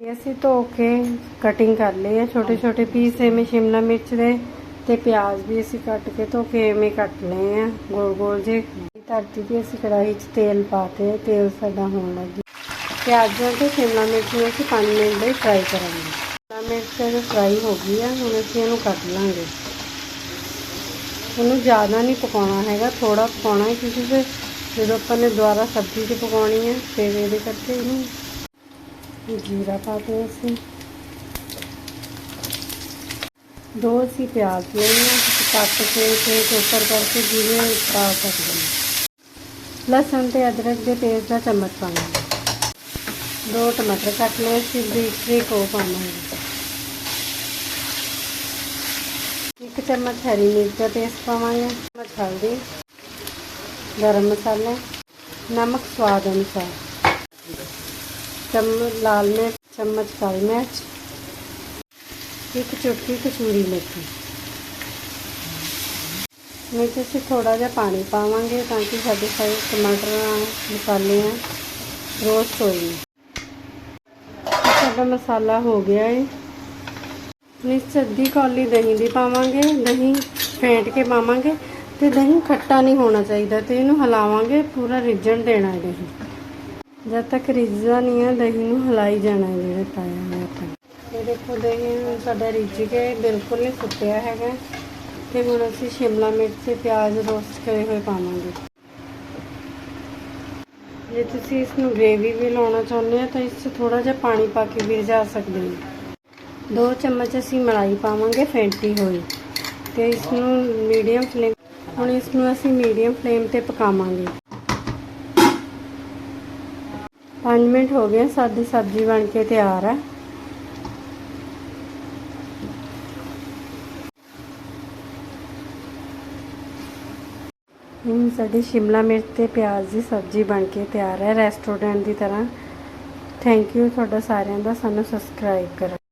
ਅਸੀਂ ਧੋ ਕੇ ਕਟਿੰਗ ਕਰ ਲਈ ਹੈ ਛੋਟੇ ਛੋਟੇ ਪੀਸ ਐਵੇਂ ਸ਼ਿਮਲਾ ਮਿਰਚ ਦੇ ਤੇ ਪਿਆਜ਼ ਵੀ ਅਸੀਂ ਕੱਟ ਕੇ ਧੋ ਕੇ ਐਵੇਂ ਕੱਟ ਲਏ ਆ। ਗੋਲ ਗੋਲ ਜੇ। ਧਰਤੀ ਤੇ ਅਸੀਂ ਕੜਾਹੀ 'ਚ ਤੇਲ ਪਾਤੇ ਤੇਲ ਸਾਡਾ ਹੋਣ ਲੱਗ ਗਿਆ। ਪਿਆਜ਼ਾਂ ਤੇ ਸ਼ਿਮਲਾ ਮਿਰਚ ਨੂੰ ਅਸੀਂ 5 ਮਿੰਟ ਲਈ ਫਰਾਈ ਕਰਾਂਗੇ। ਸ਼ਿਮਲਾ ਮਿਰਚ ਜਦੋਂ ਫਰਾਈ ਹੋ ਗਈ ਆ, ਹੁਣ ਅਸੀਂ ਇਹਨੂੰ ਕੱਟ ਲਾਂਗੇ। ਉਹਨੂੰ ਜ਼ਿਆਦਾ ਨਹੀਂ ਪਕਾਉਣਾ ਹੈਗਾ ਥੋੜਾ ਪਕਾਉਣਾ ਹੈ ਕਿਉਂਕਿ ਫਿਰ ਜਦੋਂ ਆਪਾਂ ਨੇ ਦੁਬਾਰਾ ਸਬਜ਼ੀ 'ਚ ਪਕਾਉਣੀ ਹੈ, ਫਿਰ ਇਹਦੇ ਕਰਕੇ ਇਹਨੂੰ ਜੀਰਾ ਪਾ ਕੇ ਅਸੀਂ ਦੋ ਅਸੀਂ ਪਿਆਜ਼ ਲਏ ਨੇ ਤੁਸੀਂ ਕੱਟ ਕੇ ਤੇ ਚੋਪਰ ਕਰਕੇ ਜਿਵੇਂ ਪਾ ਸਕਦੇ ਹੋ। ਲਸਣ ਤੇ ਅਦਰਕ ਦੇ ਪੇਸਟ ਦਾ ਚਮਚ ਪਾਣਾ ਦੋ ਟਮਾਟਰ ਕੱਟ ਲਏ ਅਸੀਂ ਬਰੀਕ ਬਰੀਕ ਪਾਵਾਂਗੇ ਇੱਕ ਚਮਚ ਹਰੀ ਮਿਰਚ ਦਾ ਪੇਸਟ ਪਾਵਾਂਗੇ ਚਮਚ ਹਲਦੀ, ਗਰਮ ਮਸਾਲਾ, ਨਮਕ ਸਵਾਦ ਅਨੁਸਾਰ। ਚਮਚ ਲਾਲ ਮਿਰਚ, ਚਮਚ ਕਾਲੀ ਮਿਰਚ, ਇੱਕ ਚੁਟਕੀ ਕਸੂਰੀ ਮੇਥੀ। ਵਿੱਚ ਅਸੀਂ ਥੋੜਾ ਜਿਹਾ ਪਾਣੀ ਪਾਵਾਂਗੇ ਤਾਂ ਕਿ ਸਾਡੇ ਸਾਰੇ ਟਮਾਟਰ ਆ ਮਸਾਲੇ ਆ, ਰੋਸਟ ਹੋ ਜਾਣ ਸਾਡਾ ਮਸਾਲਾ ਹੋ ਗਿਆ ਹੈ ਵਿੱਚ ਅੱਧੀ ਕੌਲੀ ਦਹੀਂ ਦੀ ਪਾਵਾਂਗੇ, ਦਹੀਂ ਫੇਂਟ ਕੇ ਪਾਵਾਂਗੇ ਤੇ ਦਹੀਂ ਖੱਟਾ ਨਹੀਂ ਹੋਣਾ ਚਾਹੀਦਾ ਤੇ ਇਹਨੂੰ ਹਿਲਾਵਾਂਗੇ, ਪੂਰਾ ਰਿੱਝਣ ਦੇਣਾ ਹੈ ਦਹੀਂ ਜਦ ਤੱਕ ਰਿੱਝਦਾ ਨਹੀਂ ਹੈ ਦਹੀਂ ਨੂੰ ਹਿਲਾਈ ਜਾਣਾ ਹੈ ਜਿਹੜਾ ਪਾਇਆ ਹੋਇਆ ਆਪਾਂ ਇਹ ਦੇਖੋ, ਦਹੀਂ ਹੁਣ ਸਾਡਾ ਰਿੱਝ ਕੇ ਬਿਲਕੁਲ ਨਹੀਂ ਸੁੱਕਿਆ ਹੈਗਾ। ਤੇ ਹੁਣ ਅਸੀਂ ਸ਼ਿਮਲਾ ਮਿਰਚ ਤੇ ਪਿਆਜ਼ ਰੋਸਟ ਕਰੇ ਹੋਏ ਪਾਵਾਂਗੇ। ਜੇ ਤੁਸੀਂ ਇਸ ਨੂੰ ਗ੍ਰੇਵੀ ਵੀ ਲਾਉਣਾ ਚਾਹੁੰਦੇ ਹੋ, ਤਾਂ ਇਸ 'ਚ ਥੋੜਾ ਜਿਹਾ ਪਾਣੀ ਪਾ ਕੇ ਵੀ ਰਝਾ ਸਕਦੇ ਹੋ। ਦੋ ਚਮਚ ਅਸੀਂ ਮਲਾਈ ਪਾਵਾਂਗੇ, ਫੈਂਟੀ ਹੋਈ। ਤੇ ਇਸ ਨੂੰ ਮੀਡੀਅਮ ਫਲੇਮ ਹੁਣ ਇਸ ਨੂੰ ਅਸੀਂ ਮੀਡੀਅਮ ਫਲੇਮ ਤੇ ਪਕਾਵਾਂਗੇ। 5 ਮਿੰਟ ਹੋ ਗਏ ਸਾਡੀ ਸਬਜ਼ੀ ਬਣ ਕੇ ਤਿਆਰ ਹੈ ਹੁਣ ਸਾਡੀ ਸ਼ਿਮਲਾ ਮਿਰਚ ਤੇ ਪਿਆਜ਼ ਦੀ ਸਬਜ਼ੀ ਬਣ ਕੇ ਤਿਆਰ ਹੈ ਰੈਸਟੋਰੈਂਟ ਦੀ ਤਰ੍ਹਾਂ। ਥੈਂਕ ਯੂ ਤੁਹਾਡਾ ਸਾਰਿਆਂ ਦਾ, ਸਾਨੂੰ ਸਬਸਕ੍ਰਾਈਬ ਕਰੋ।